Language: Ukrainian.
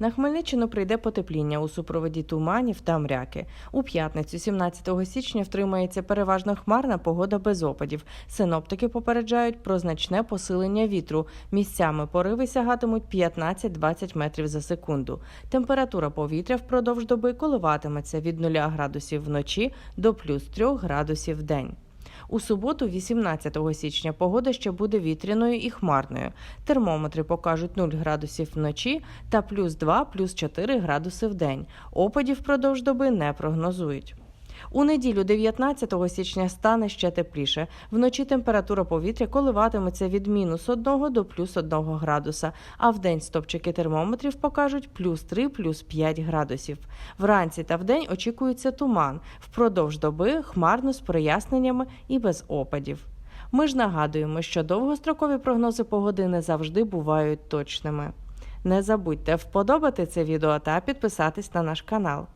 На Хмельниччину прийде потепління у супроводі туманів та мряки. У п'ятницю, 17 січня, втримається переважно хмарна погода без опадів. Синоптики попереджають про значне посилення вітру. Місцями пориви сягатимуть 15-20 метрів за секунду. Температура повітря впродовж доби коливатиметься від 0 градусів вночі до плюс 3 градусів в день. У суботу, 18 січня, погода ще буде вітряною і хмарною. Термометри покажуть 0 градусів вночі та плюс 2, плюс 4 градуси в день. Опадів впродовж доби не прогнозують. У неділю 19 січня стане ще тепліше. Вночі температура повітря коливатиметься від мінус 1 до плюс 1 градуса, а вдень стопчики термометрів покажуть плюс 3, плюс 5 градусів. Вранці та вдень очікується туман. Впродовж доби хмарно з проясненнями і без опадів. Ми ж нагадуємо, що довгострокові прогнози погоди не завжди бувають точними. Не забудьте вподобати це відео та підписатись на наш канал.